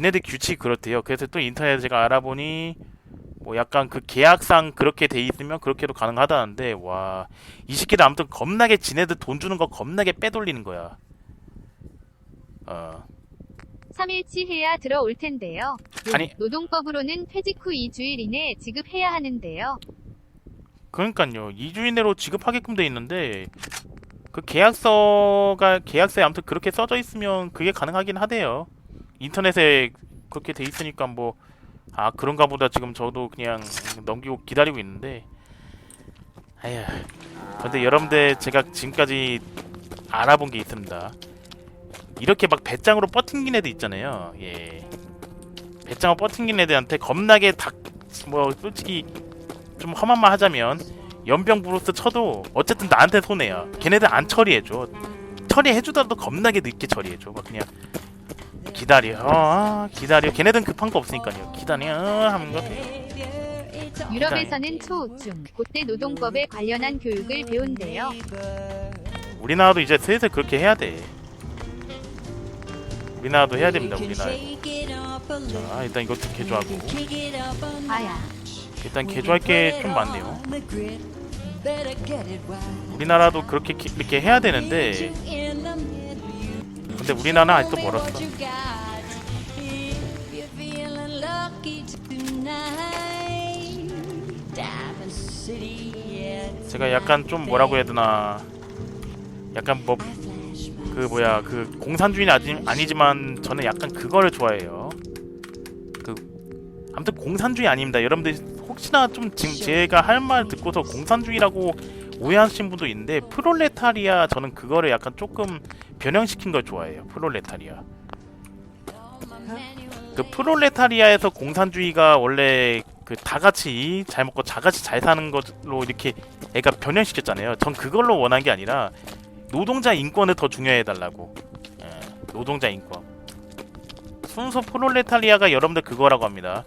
지네들 규칙이 그렇대요. 그래서 또 인터넷에 제가 알아보니 뭐 약간 그 계약상 그렇게 돼 있으면 그렇게도 가능하다는데 와이 새끼들 아무튼 겁나게 지네들 돈 주는 거 겁나게 빼돌리는 거야. 어 3일치 해야 들어올 텐데요. 노- 아니. 노동법으로는 퇴직 후 2주일 이내 지급해야 하는데요. 그러니까요 2주 이내로 지급하게끔 돼 있는데 그 계약서가 계약서에 아무튼 그렇게 써져 있으면 그게 가능하긴 하대요. 인터넷에 그렇게 돼 있으니까 뭐 아 그런가 보다 지금 저도 그냥 넘기고 기다리고 있는데 아휴 근데 여러분들 제가 지금까지 알아본 게 있습니다. 이렇게 막 배짱으로 뻗팅긴 애들 있잖아요. 예. 배짱으로 뻗팅긴 애들한테 겁나게 닭 뭐 솔직히 좀 험한 말 하자면 연병 브로스 쳐도 어쨌든 나한테 손해야. 걔네들 안 처리해줘. 처리해주더라도 겁나게 늦게 처리해줘. 막 그냥 기다려, 어, 기다려. 걔네들은 급한 거 없으니까요. 기다려 어, 하는 거. 유럽에서는 초, 중, 그때 노동법에 관련한 교육을 배운대요. 우리나라도 이제 슬슬 그렇게 해야 돼. 우리나라도 해야 됩니다. 우리나라. 자, 일단 이것도 개조하고. 아야. 일단 개조할 게 좀 많네요. 우리나라도 그렇게 기- 이렇게 해야 되는데 근데 우리나라는 아직도 멀었어. 제가 약간 좀 뭐라고 해야 되나. 약간 뭐 그 뭐야 그 공산주의는 아니, 아니지만 저는 약간 그거를 좋아해요. 그 아무튼 공산주의 아닙니다. 여러분들 혹시나 좀 지금 제가 할 말 듣고서 공산주의라고 오해하신 분도 있는데 프롤레타리아 저는 그거를 약간 조금 변형시킨 걸 좋아해요 프롤레타리아 그 프롤레타리아에서 공산주의가 원래 그 다 같이 잘 먹고 다 같이 잘 사는 걸로 이렇게 애가 변형시켰잖아요. 전 그걸로 원한 게 아니라 노동자 인권을 더 중요해 달라고. 예, 노동자 인권. 순수 프롤레타리아가 여러분들 그거라고 합니다.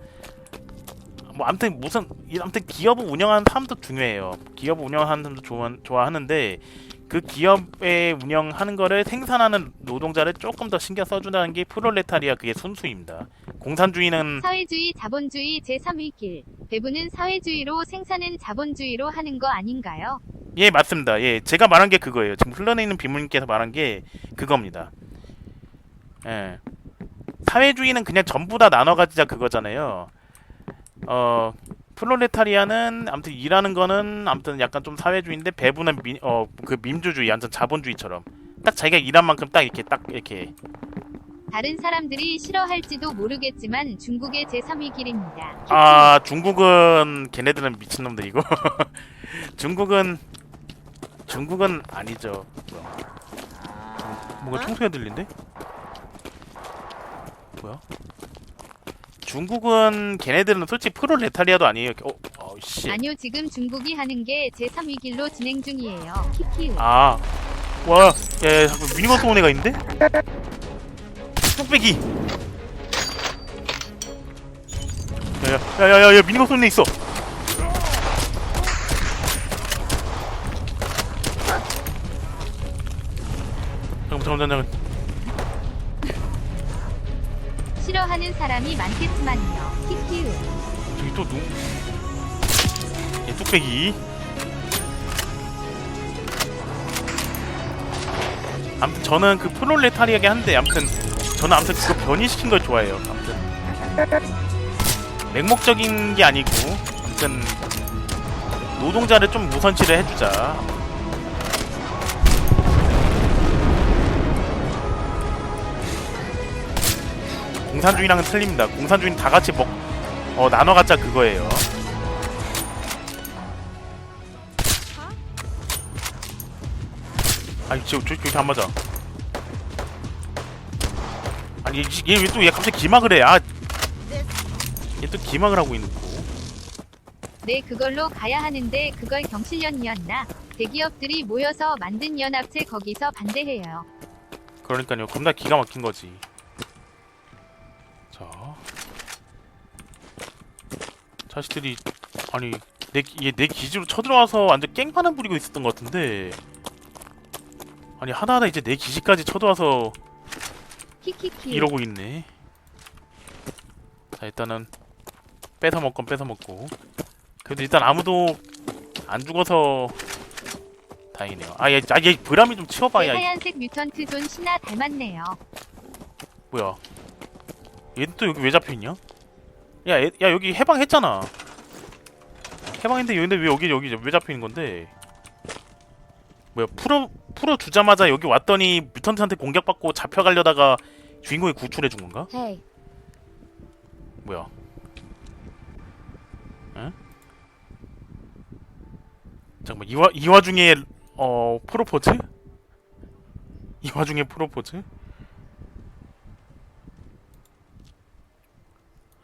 뭐 아무튼 무슨 이- 아무튼 기업을 운영하는 사람도 중요해요. 기업을 운영하는 사람도 좋아, 좋아하는데 그 기업에 운영하는 거를 생산하는 노동자를 조금 더 신경 써준다는 게 프롤레타리아 그게 순수입니다. 공산주의는 사회주의, 자본주의 제3의 길. 배분은 사회주의로 생산은 자본주의로 하는 거 아닌가요? 예 맞습니다. 예 제가 말한 게 그거예요. 지금 흘러내리는 비문님께서 말한 게 그겁니다. 예 사회주의는 그냥 전부 다 나눠 가지자 그거잖아요. 어 프롤레타리아는 아무튼 일하는 거는 아무튼 약간 좀 사회주의인데 배분은 민, 어 그 민주주의, 완전 자본주의처럼 딱 자기가 일한 만큼 딱 이렇게 딱 이렇게 다른 사람들이 싫어할지도 모르겠지만 중국의 제3의 길입니다. 아 중국은 걔네들은 미친놈들이고 중국은 중국은 아니죠 뭐야. 뭔가 총소리가 들린데? 뭐야? 중국은 걔네들은 솔직히 프롤레타리아도 아니에요 어, 어, 씨. 아니요, 지금 중국이 하는 게 제3의 길로 진행 중이에요. 키키우. 아, 와, 야, 야, 잠깐 미니건 쏘는 애가 있는데? 뚝배기. 야, 야, 야, 야, 야, 미니건 쏘는 애 있어. 잠깐, 잠깐, 잠깐. 싫어하는 사람이 많겠지만요. 키키우. 저기 또 누? 얘 뚝배기. 아무튼 저는 그 프롤레타리아게 한데 아무튼 저는 아무튼 그거 변이시킨 걸 좋아해요. 아무튼 맹목적인 게 아니고 아무튼 노동자를 좀 우선시를 해주자. 공산주의랑은 틀립니다. 공산주의는 다 같이 먹, 어 나눠 갖자 그거예요. 아니 저, 저 저기 안 맞아. 아니 얘왜또얘 갑자기 기막을 해? 아, 얘 또 기막을 하고 있는 거. 네, 그걸로 가야 하는데 그걸 경실련이었나? 대기업들이 모여서 만든 연합체 거기서 반대해요. 그러니까요. 겁나 기가 막힌 거지. 자, 자식들이 아니 내 얘 내 기지로 쳐들어와서 완전 깽판을 부리고 있었던 것 같은데. 아니 하나하나 이제 내 기지까지 쳐들어와서. 이러고 있네. 자 일단은 뺏어 먹건 뺏어 먹고 그래도 일단 아무도 안 죽어서 다행이네요. 아얘 아, 얘 브람이 좀 치워봐 제야 이- 하얀색 뮤턴트 존 신나 닮았네요. 뭐야? 얘는 또 여기 왜 잡혀 있냐? 야, 애- 야 여기 해방했잖아. 해방했는데 근데 왜 여기 여기 왜 잡혀 있는 건데? 뭐야 풀어 풀어 주자마자 여기 왔더니 뮤턴트한테 공격받고 잡혀가려다가 주인공이 구출해 준 건가? Hey, 뭐야? 응? 잠깐만 이 와 이 와중에 어 프로포즈? 이 와중에 프로포즈?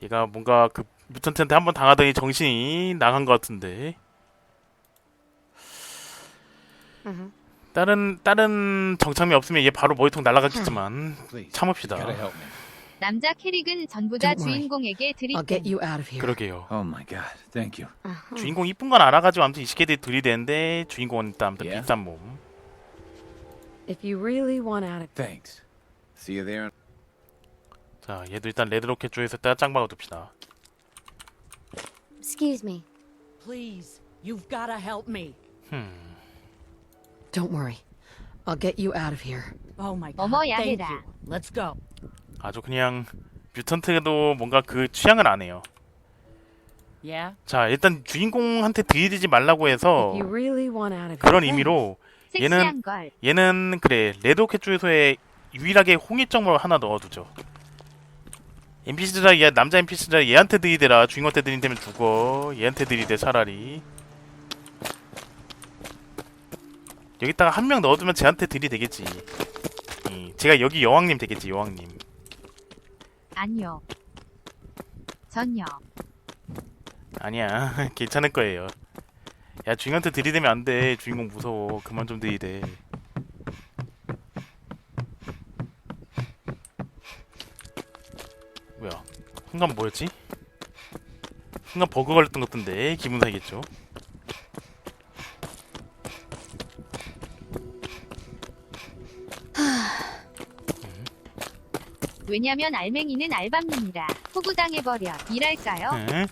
얘가 뭔가 그 뮤턴트한테 한번 당하더니 정신이 나간 것 같은데 Mhm. 다른 다른 정착미 없으면 얘 바로 머리통 날아갔겠지만 참읍시다. you gotta help me. 남자 캐릭은 전부 다 Don't worry. 주인공에게 I'll get 드리든 you out of here. 그러게요. Oh my god, thank you. Uh-huh. 주인공 이쁜 건 알아가지고 아무튼 이 시계들이 들이대는데 주인공은 일단 아무튼 Yeah. 비싼 몸. If you really want out of Thanks. See you there. 자, 얘도 일단 레드로켓 쪽에서 따 짱박아 둡시다. excuse me. Please, you've got to help me. 흠. Don't worry. I'll get you out of here. Oh my god. 어머, Thank 야해라. you. Let's go. 아주 그냥 뮤턴트도 뭔가 그 취향을 안 해요. Yeah? 자, 일단 주인공한테 들이대지 말라고 해서 you really want out of here. 그런 의미로 섹시한 걸. 얘는 그래 레드로켓 쪽에서의 유일하게 홍일점을 하나 넣어두죠. NPC들아 얘 남자 NPC들아 얘한테 들이대라. 주인공한테 들이대면 죽어 얘한테 들이대 차라리. 여기다가 한 명 넣어두면 쟤한테 들이대겠지. 이, 제가 여기 여왕님 되겠지 여왕님. 아니요. 전혀. 아니야. 괜찮을 거예요. 야 주인한테 들이대면 안돼. 주인공 무서워. 그만 좀 들이대 순간 뭐였지? 순간 버그 걸렸던 것 같던데 기분 상이겠죠 왜냐면 알맹이는 알밤입니다. 호구당해버려. 일할까요? 응?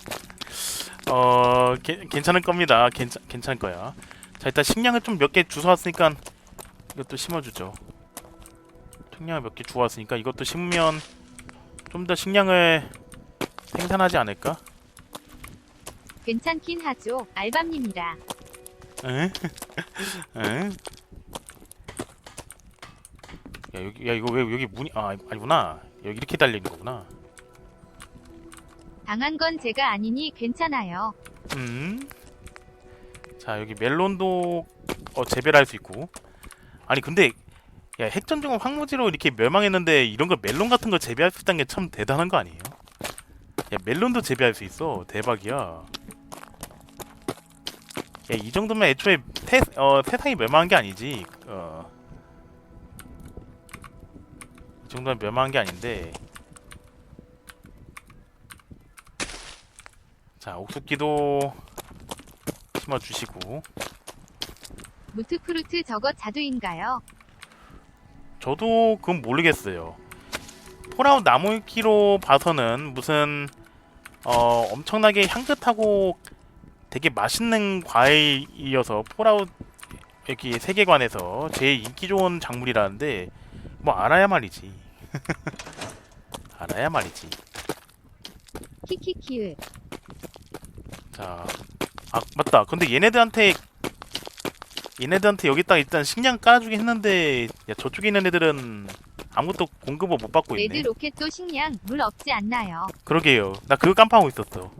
어 게, 괜찮을 겁니다 괜찮, 괜찮을 거야 자 일단 식량을 좀 몇 개 주워왔으니까 이것도 심어주죠 식량을 몇 개 주워왔으니까 이것도 심으면 좀 더 식량을 생산하지 않을까? 괜찮긴 하죠. 알밤입니다. 응? 응? 야 여기 야 이거 왜 여기 문이 아 아니구나 여기 이렇게 달려 있는 거구나 당한 건 제가 아니니 괜찮아요. 음. 자 여기 멜론도 어, 재배할 수 있고 아니 근데 야 핵전쟁은 황무지로 이렇게 멸망했는데 이런 거 멜론 같은 거 재배할 수 있다는 게 참 대단한 거 아니에요? 야 멜론도 재배할 수 있어 대박이야 야 이 정도면 애초에 태, 어, 세상이 멸망한 게 아니지 어. 이 정도면 멸망한 게 아닌데 자 옥수기도 심어주시고 무트프루트 저거 자두인가요? 저도 그건 모르겠어요. 폴아웃 나무위키로 봐서는 무슨 어 엄청나게 향긋하고 되게 맛있는 과일이어서 폴아웃 여기 세계관에서 제일 인기 좋은 작물이라는데 뭐 알아야 말이지. 알아야 말이지. 키키키으. 자, 아 맞다. 근데 얘네들한테 얘네들한테 여기다 일단 식량 깔아주긴 했는데 야 저쪽에 있는 애들은 아무것도 공급을 못 받고 있네. 레드 로켓도 식량 물 없지 않나요? 그러게요. 나 그거 깜빡하고 있었어.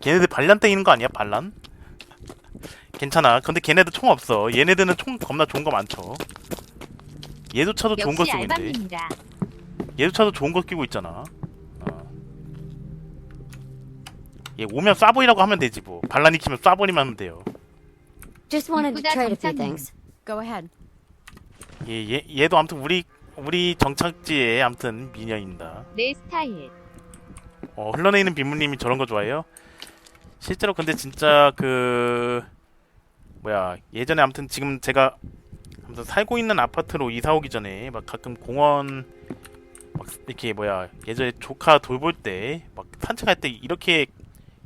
걔네들 반란 땡기는 거 아니야? 반란? 괜찮아. 근데 걔네들 총 없어. 얘네들은 총 겁나 좋은 거 많죠. 얘조차도 좋은 거 역시 쓰고 있는데. 알밤입니다. 얘조차도 좋은 거 끼고 있잖아. 어. 얘 오면 쏴버리라고 하면 되지 뭐. 반란 익히면 쏴버리면 하면 돼요. Just wanted to trade a few things. Go ahead. 얘, 얘, 얘도 아무튼 우리 우리 정착지의 아무튼 미녀입니다. 내 스타일. 어, 흘러내리는 빗물님이 저런 거 좋아해요? 실제로 근데 진짜 그 뭐야 예전에 아무튼 지금 제가 아무튼 살고 있는 아파트로 이사 오기 전에 막 가끔 공원 막 이렇게 뭐야 예전에 조카 돌볼 때 막 산책할 때 이렇게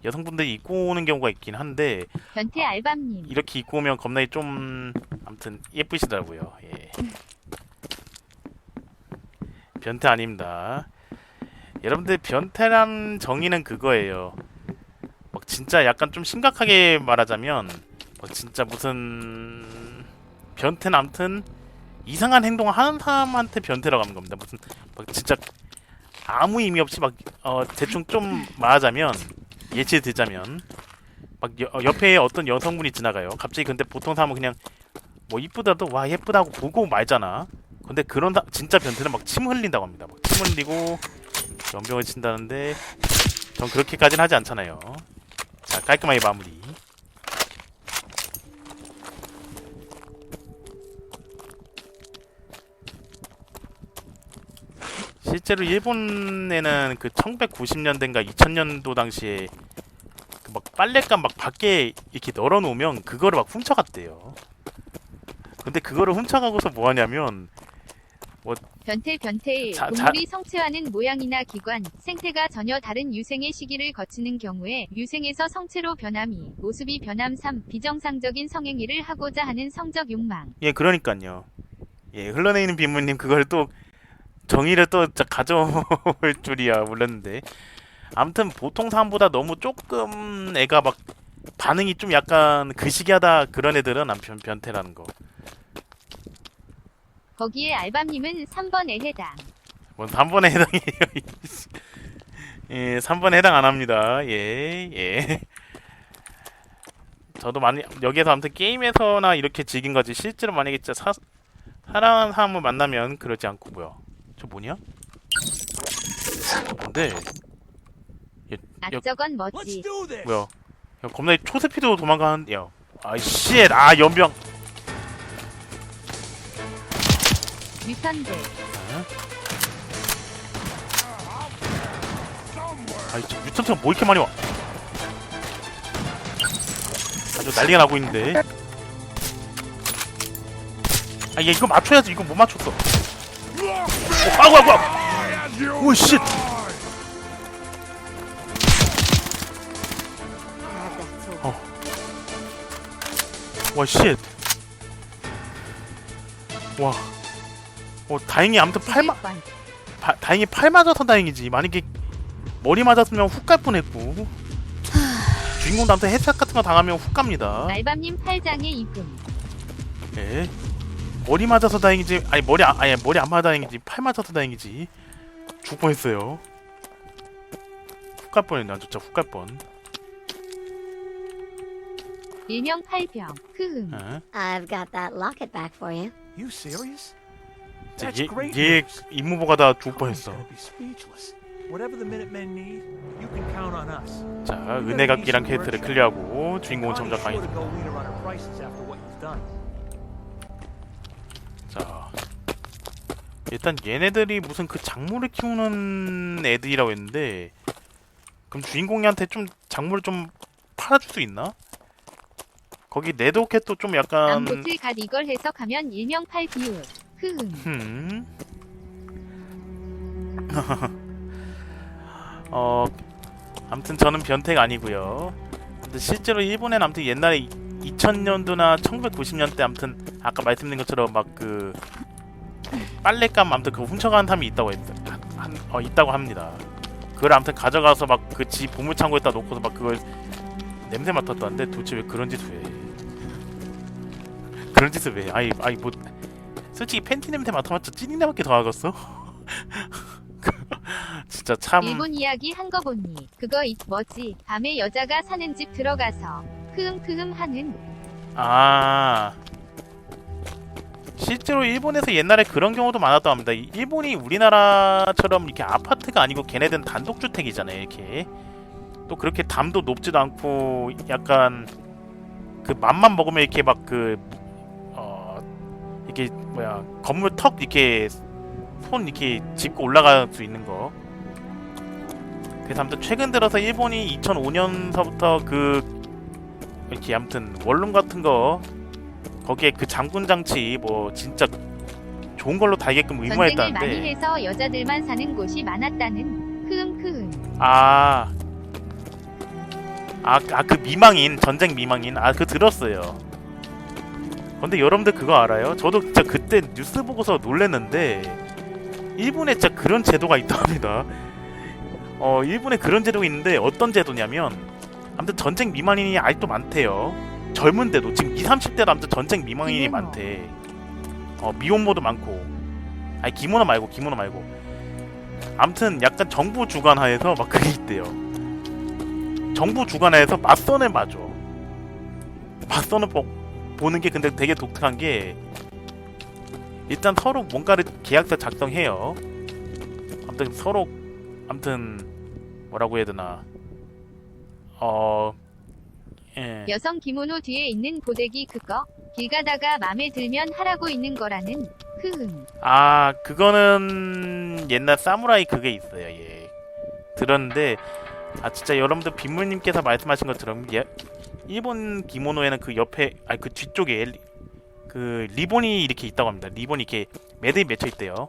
여성분들이 입고 오는 경우가 있긴 한데 변태 알밤님. 이렇게 입고 오면 겁나게 좀 아무튼 예쁘시더라고요. 예. 변태 아닙니다. 여러분들 변태란 정의는 그거예요. 막 진짜 약간 좀 심각하게 말하자면 막 진짜 무슨 변태는 아무튼 이상한 행동을 하는 사람한테 변태라고 하는 겁니다. 무슨 막 진짜 아무 의미 없이 막 어, 대충 좀 말하자면 예시 들자면 막 여, 어, 옆에 어떤 여성분이 지나가요. 갑자기 근데 보통 사람은 그냥 뭐 이쁘다도 와 예쁘다고 보고 말잖아. 근데 그런 사- 진짜 변태는 막 침 흘린다고 합니다. 막 침 흘리고 연병을 친다는데 전 그렇게까지는 하지 않잖아요. 자 깔끔하게 마무리. 실제로 일본에는 그 1990년대인가 2000년도 당시에 그 막 빨랫감 막 밖에 이렇게 널어놓으면 그거를 막 훔쳐갔대요. 근데 그거를 훔쳐가고서 뭐 하냐면 변태 변태 자, 자- 동물이 성체화는 모양이나 기관, 생태가 전혀 다른 유생의 시기를 거치는 경우에 유생에서 성체로 변함이 모습이 변함 3 비정상적인 성행위를 하고자 하는 성적 욕망. 예 그러니까요. 예 흘러내리는 빗물님 그걸 또 정의를 또 가져올 줄이야 몰랐는데 아무튼 보통 사람보다 너무 조금 애가 막 반응이 좀 약간 그 시기하다 그런 애들은 남편 변태라는 거. 거기에 알밤님은 3번에 해당. 뭔 3번에 해당이에요. 예, 3번에 해당 안 합니다. 예, 예. 저도 많이 여기에서 아무튼 게임에서나 이렇게 즐긴 거지 실제로 만약에 진짜 사, 사랑하는 사람을 만나면 그러지 않고 뭐야? 저 뭐냐? 근데 악저건 멋지. 뭐야? 야, 겁나 초스피드로 도망가는 야. 아 씨, 아 연병. 아이 저 뮤턴트가 뭐 이렇게 많이 와? 아주 난리가 나고 있는데. 아, 얘 이거 맞춰야지. 이거 못 맞췄어. 어, 아구 아구 아구. 오 씨. Grab that sword. 와 씨. 와. 어 다행히 아무튼 팔 맞. 11번. 바, 다행히 팔 맞아서 다행이지. 만약에 머리 맞았으면 훅 갈 뻔했고. 주인공도 아무튼 해sak 같은 거 당하면 훅 갑니다. 알밤님 8장에 입금. 예. 머리 맞아서 다행이지. 아니 머리 아, 아니 머리 안 맞아 다행이지. 팔 맞아서 다행이지. 죽 뻔했어요. 훅갈 뻔했네. 난 진짜 훅갈 뻔. 일명 팔병. 흐흠. 예. I've got that locket back for you. You serious? 진짜 That's 얘, great 얘 news. 임무 보가 다 죽 I'm 뻔했어. gonna be speechless. Whatever the Minutemen need, you can count on us. 자, 은혜각기란 캐릭터를 클리어하고 주인공은 점점 강해. Connie's sure to go leaner 일단 얘네들이 무슨 그 작물을 키우는 애들이라고 했는데 그럼 주인공한테 좀 작물을 좀 팔아줄 수 있나? 거기 네드오켓도 좀 약간 암보트 갓 이걸 해석하면 일명 팔 비율. 흐흠. 흠. 어 아무튼 저는 변태가 아니고요. 근데 실제로 일본엔 아무튼 옛날에 2000년도나 1990년대 아무튼 아까 말씀드린 것처럼 막 그 빨랫감 아무튼 그 훔쳐가는 사람이 있다고 했 한, 어, 있다고 합니다. 그걸 아무튼 가져가서 막 그 지 보물 창고에다 놓고서 막 그걸 냄새 맡았다는데 도대체 왜 그런 짓을 왜? 그런 짓을 왜? 아니 아니 뭐 솔직히 팬티 냄새 맡아봤자 찌린내밖에 더 하겠어? 진짜 참 일본 이야기 한 거 보니 그거 있 뭐지? 밤에 여자가 사는 집 들어가서 크흠크흠 하는 아 실제로 일본에서 옛날에 그런 경우도 많았다고 합니다. 이- 일본이 우리나라처럼 이렇게 아파트가 아니고 걔네들은 단독주택이잖아요. 이렇게 또 그렇게 담도 높지도 않고 약간 그 맘만 먹으면 이렇게 막그 어 이렇게 뭐야 건물 턱 이렇게 손 이렇게 짚고 올라갈 수 있는 거. 그래서 아무튼 최근 들어서 일본이 2005년서부터 그 이렇게 아무튼 원룸 같은 거 거기에 그 장군 장치 뭐 진짜 좋은 걸로 달게끔 전쟁을 많이 의무했다는데 해서 여자들만 사는 곳이 많았다는 크흠크흠. 아. 아, 아, 그 미망인, 전쟁 미망인, 아, 그 들었어요. 근데 여러분들 그거 알아요? 저도 진짜 그때 뉴스 보고서 놀랬는데, 일본에 진짜 그런 제도가 있다 합니다. 어, 일본에 그런 제도가 있는데, 어떤 제도냐면, 아무튼 전쟁 미망인이 아직도 많대요. 젊은데도, 지금 20, 30대도 아무튼 전쟁 미망인이 기모노. 많대. 어, 미혼모도 많고. 아니, 기모노 말고, 기모노 말고. 아무튼 약간 정부 주관하에서 막 그게 있대요. 정부 주관하에서 맞선을 맞아. 맞선을 보, 보는 게 근데 되게 독특한 게 일단 서로 뭔가를 계약서 작성해요. 아무튼 서로 아무튼 뭐라고 해야 되나 어 예. 여성 기모노 뒤에 있는 고데기 그거 길 가다가 맘에 들면 하라고 있는 거라는 흐흠. 아 그거는 옛날 사무라이 그게 있어요 예 들었는데 아 진짜 여러분들 빗물님께서 말씀하신 것처럼 예, 일본 기모노에는 그 옆에 아니 그 뒤쪽에 리- 그 리본이 이렇게 있다고 합니다 리본이 이렇게 매듭이 맺혀 있대요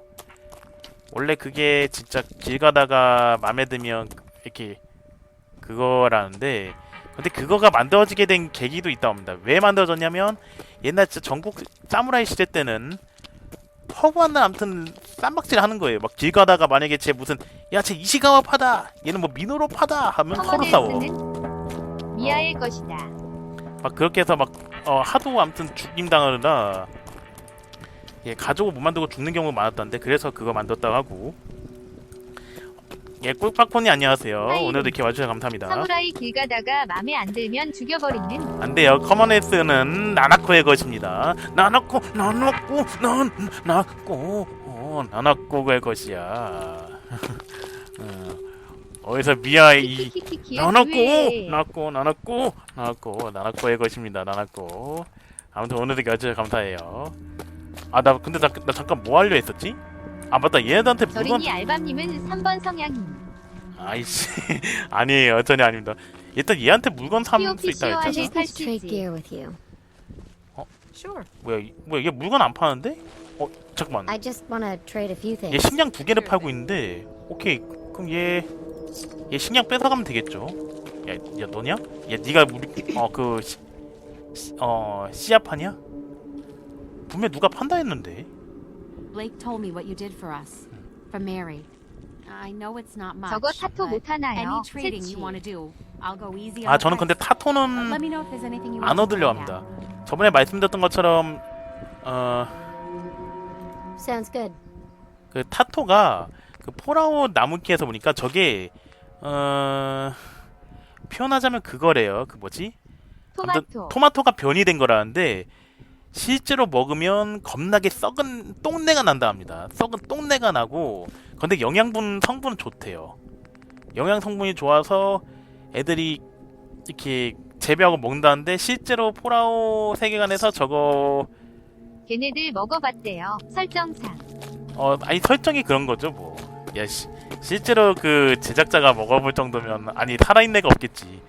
원래 그게 진짜 길 가다가 마음에 들면 이렇게 그거라는데 근데 그거가 만들어지게 된 계기도 있다고 합니다 왜 만들어졌냐면 옛날 진짜 전국 사무라이 시대 때는 허구한 날 아무튼 쌈박질 하는 거예요. 막 길 가다가 만약에 쟤 무슨 야쟤 이시가와 파다 얘는 뭐 미노로 파다 하면 서로 싸워. 미아의 것이다. 막 그렇게 해서 막 어, 하도 아무튼 죽임 당하느라 예 가족을 못 만들고 죽는 경우가 많았다는데 그래서 그거 만들었다고 하고 예 꿀빡폰이 안녕하세요. 하이. 오늘도 이렇게 와주셔서 감사합니다. 사무라이 길 가다가 맘에 안 들면 죽여버리는 안 돼요. 커먼헬스는 나나코의 것입니다. 나나코, 나나코, 난, 나코, 어, 나나코의 것이야. 어, 어디서 미아 이 키키키키 나나코, 왜? 나코, 나나코, 나코, 나나코의 것입니다. 나나코. 아무튼 오늘도 아주 감사해요. 아 나 근데 나, 나 잠깐 뭐 하려 했었지? 아 맞다 얘네들한테 물건 저린이 알밤님은 3번 성향인. 아이씨 아니에요 전혀 아닙니다. 일단 얘한테 물건 살 수 있다 했잖아. 하실- Just need to trade 팔찌지. gear with you. Sure. 뭐야 이- 뭐야 얘 물건 안 파는데? 어 잠깐만 I just want to trade a few 얘 things. 식량 두 개를 팔고 있는데 오케이 그럼 얘 얘 식량 뺏어가면 되겠죠 야, 야 너냐? 야 니가 우리 어그 어 씨앗 파냐? 분명 누가 판다 했는데 Blake told me what you did for us. For Mary. I know it's not much. 저거 타토 but 못 하나요? Any trading 채취. you want to do, I'll go easy on 아 저는 the 근데 price. But 타토는 let me know if there's anything you 안 want to 얻으려 find 합니다 out. 저번에 말씀드렸던 것처럼 어 Sounds good. 그 타토가 그 폴아웃 나무키에서 보니까 저게 어 표현하자면 그거래요. 그 뭐지? 아무튼 토마토. 토마토가 변이 된 거라는데 실제로 먹으면 겁나게 썩은 똥내가 난다 합니다. 썩은 똥내가 나고 근데 영양분 성분은 좋대요. 영양 성분이 좋아서 애들이 이렇게 재배하고 먹는다는데 실제로 폴아웃 세계관에서 저거 걔네들 먹어봤대요. 설정상. 어 아니 설정이 그런 거죠 뭐. 야 씨, 실제로 그 제작자가 먹어볼 정도면 아니 살아있는 애가 없겠지.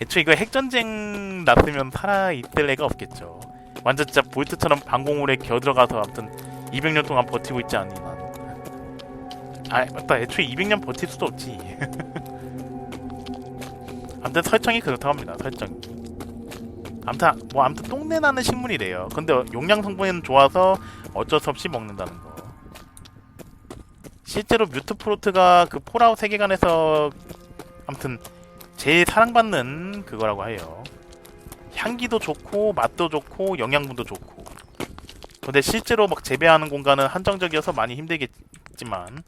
애초에 이거 핵전쟁 났으면 살아있을 애가 없겠죠. 완전 진짜 볼트처럼 방공물에 기어 들어가서 아무튼 200년 동안 버티고 있지 않니 난. 아 맞다 애초에 200년 버틸 수도 없지. 아무튼 설정이 그렇다고 합니다 설정이. 아무튼 뭐 아무튼 똥내 나는 식물이래요. 근데 용량 성분은 좋아서 어쩔 수 없이 먹는다는 거. 실제로 뮤트 프로트가 그 폴아웃 세계관에서 아무튼 제일 사랑받는 그거라고 해요. 향기도 좋고 맛도 좋고 영양분도 좋고. 근데 실제로 막 재배하는 공간은 한정적이어서 많이 힘들겠지만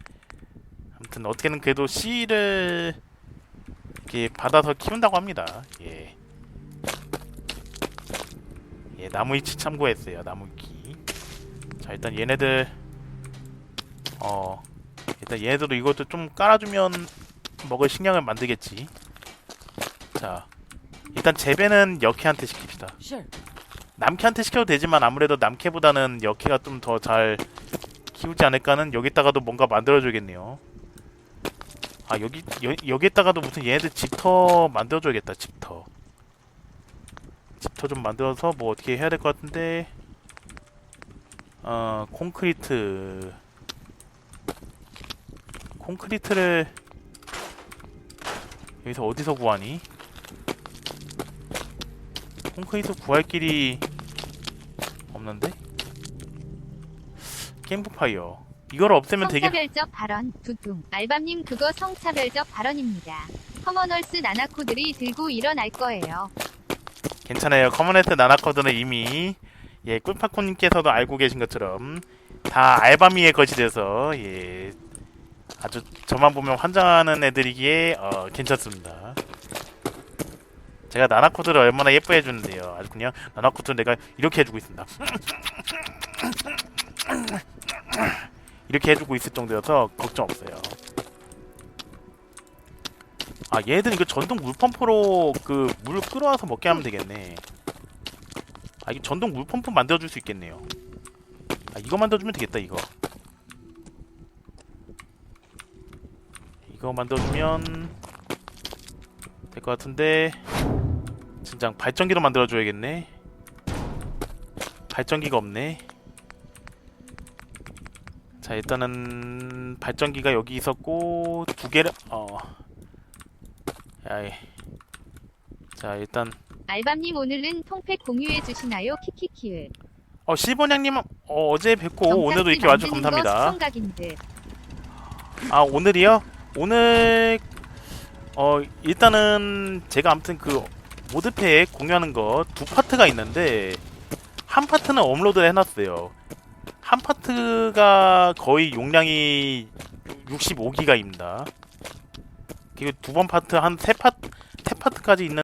아무튼 어떻게든 그래도 씨를 이렇게 받아서 키운다고 합니다. 예. 예, 나무위치 참고했어요. 나무위키. 자, 일단 얘네들 어 일단 얘네들도 이것도 좀 깔아주면 먹을 식량을 만들겠지. 자, 일단 재배는 역해한테 시킵시다. 남캐한테 시켜도 되지만 아무래도 남캐보다는 역캐가 좀 더 잘 키우지 않을까는 여기다가도 뭔가 만들어줘야겠네요. 아 여기 여, 여기에다가도 무슨 얘네들 집터 만들어줘야겠다. 집터. 집터 좀 만들어서 뭐 어떻게 해야 될 것 같은데 어 콘크리트 콘크리트를 여기서 어디서 구하니? 콘크리트 구할 길이 없는데? 캠프파이어 이걸 없애면 되게 성차별적 발언 두둥 알밤님 그거 성차별적 발언입니다. 커머널스 나나코들이 들고 일어날 거예요. 괜찮아요. 커머네트 나나코드는 이미 예 꿀파코님께서도 알고 계신 것처럼 다 알바미의 것이 돼서 예 아주 저만 보면 환장하는 애들이기에 어, 괜찮습니다. 제가 나나코드를 얼마나 예뻐해 주는데요. 아주 그냥 나나코드 내가 이렇게 해주고 있습니다. 이렇게 해주고 있을 정도여서 걱정 없어요. 아 얘들 이거 전동 물펌프로 그 물 끌어와서 먹게 하면 되겠네 아 이게 전동 물펌프 만들어줄 수 있겠네요 아 이거 만들어주면 되겠다 이거 이거 만들어주면 될 것 같은데 진짜 발전기도 만들어줘야겠네 발전기가 없네 자 일단은 발전기가 여기 있었고 두 개를 어 야이. 자 일단 알밤님 오늘은 통팩 공유해 주시나요? 키키키을. 어 실버냥님 어, 어제 뵙고 오늘도 이렇게 와주셔서 감사합니다. 아 오늘이요? 오늘 어 일단은 제가 아무튼 그 모드팩 공유하는 거 두 파트가 있는데 한 파트는 업로드 해놨어요. 한 파트가 거의 용량이 65기가입니다. 그리고 두 번 파트 한 세 파트 세 파트까지 있는